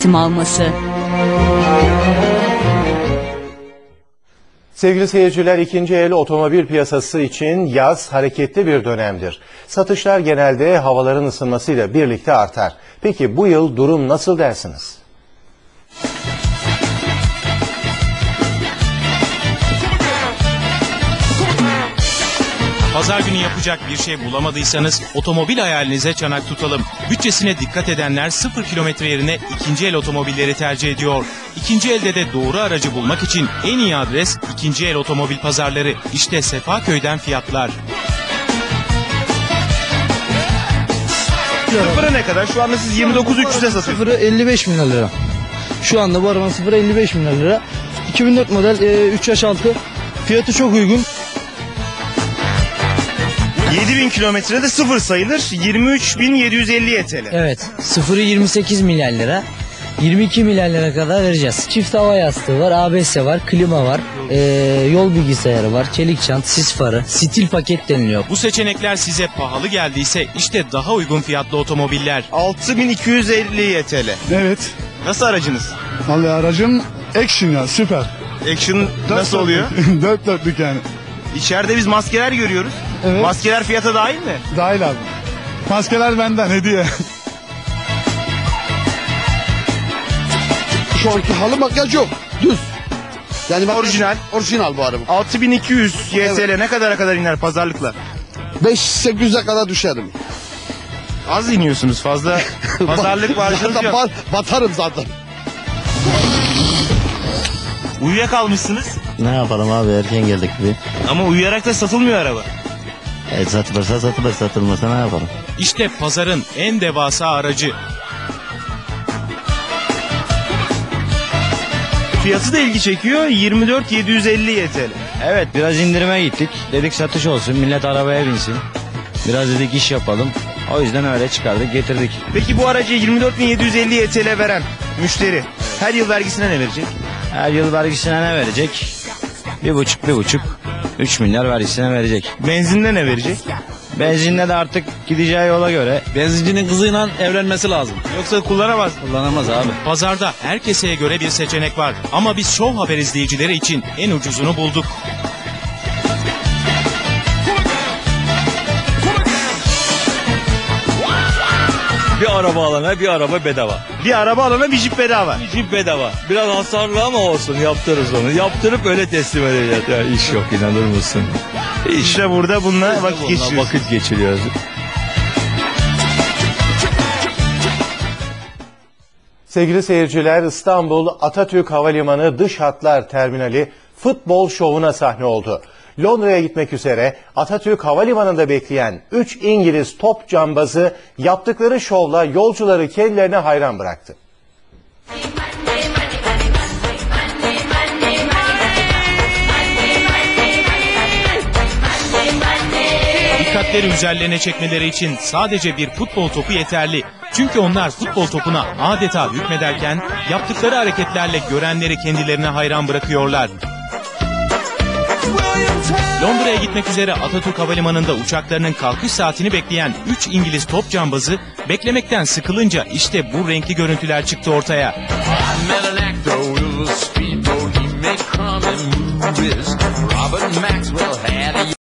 eğitim alması. Sevgili seyirciler ikinci el otomobil piyasası için yaz hareketli bir dönemdir. Satışlar genelde havaların ısınmasıyla birlikte artar. Peki bu yıl durum nasıl dersiniz? Pazar günü yapacak bir şey bulamadıysanız otomobil hayalinize çanak tutalım. Bütçesine dikkat edenler 0 kilometre yerine ikinci el otomobilleri tercih ediyor. İkinci elde de doğru aracı bulmak için en iyi adres ikinci el otomobil pazarları. İşte Sefaköy'den fiyatlar. Sıfırı ne kadar? Şu anda siz 29.300'e satıyorsunuz. Sıfırı 55 bin lira. Şu anda bu arabanın sıfırı 55 bin lira. 2004 model e, 3 yaş altı. Fiyatı çok uygun. 7000 kilometrede sıfır sayılır. 23.750 TL. Evet. Sıfırı 28 milyar lira. 22 milyar lira kadar vereceğiz. Çift hava yastığı var, ABS var, klima var, e, yol bilgisayarı var, çelik çant, sis farı, stil paket deniliyor. Bu seçenekler size pahalı geldiyse işte daha uygun fiyatlı otomobiller. 6250 TL. Evet. Nasıl aracınız? Vallahi aracım action ya süper. Action nasıl oluyor? Dört dörtlük yani. İçeride biz maskeler görüyoruz. Evet. Maskeler fiyata dahil mi? Dahil abi. Maskeler benden hediye. Şu anki halı makyaj yok. Düz. Yani makyaj- Orijinal. Orijinal bu araba. 6200 YSL ne kadara kadar iner pazarlıkla? 5-800'e kadar düşerim. Az iniyorsunuz fazla. Pazarlık marjınız Zaten yok. ba- batarım zaten. Uyuyakalmışsınız Ne yapalım abi erken geldik bir. ama uyuyarak da satılmıyor araba. E, satılırsa satılır satılmasa ne yapalım. İşte pazarın en devasa aracı. Fiyatı da ilgi çekiyor 24750 TL. Evet biraz indirime gittik. Dedik satış olsun millet arabaya binsin. Biraz dedik iş yapalım. O yüzden öyle çıkardık getirdik. Peki bu aracı 24750 TL veren müşteri her yıl vergisine ne verecek? Her yıl vergisine ne verecek? Bir buçuk bir buçuk. Üç milyar vergisine verecek. Benzinle ne verecek? Benzinle de artık gideceği yola göre Benzincinin kızıyla evlenmesi lazım. Yoksa kullanamaz. Kullanamaz abi. Pazarda her keseye göre bir seçenek var. Ama biz Show Haber izleyicileri için en ucuzunu bulduk. Bir araba alana bir araba bedava. Bir araba alana bir jip bedava. Cip bedava. Biraz hasarlı ama olsun yaptırırız onu. Yaptırıp öyle teslim edeceğiz. Ya iş yok inanır mısın? İş İşte burada bununla vakit Bununla geçiriyoruz. vakit geçiriyoruz. Sevgili seyirciler İstanbul Atatürk Havalimanı Dış Hatlar Terminali futbol şovuna sahne oldu. Londra'ya gitmek üzere Atatürk Havalimanı'nda bekleyen 3 İngiliz top cambazı yaptıkları şovla yolcuları kendilerine hayran bıraktı. Dikkatleri üzerlerine çekmeleri için sadece bir futbol topu yeterli. Çünkü onlar futbol topuna adeta hükmederken yaptıkları hareketlerle görenleri kendilerine hayran bırakıyorlar. Londra'ya gitmek üzere Atatürk Havalimanı'nda uçaklarının kalkış saatini bekleyen 3 İngiliz top cambazı beklemekten sıkılınca işte bu renkli görüntüler çıktı ortaya.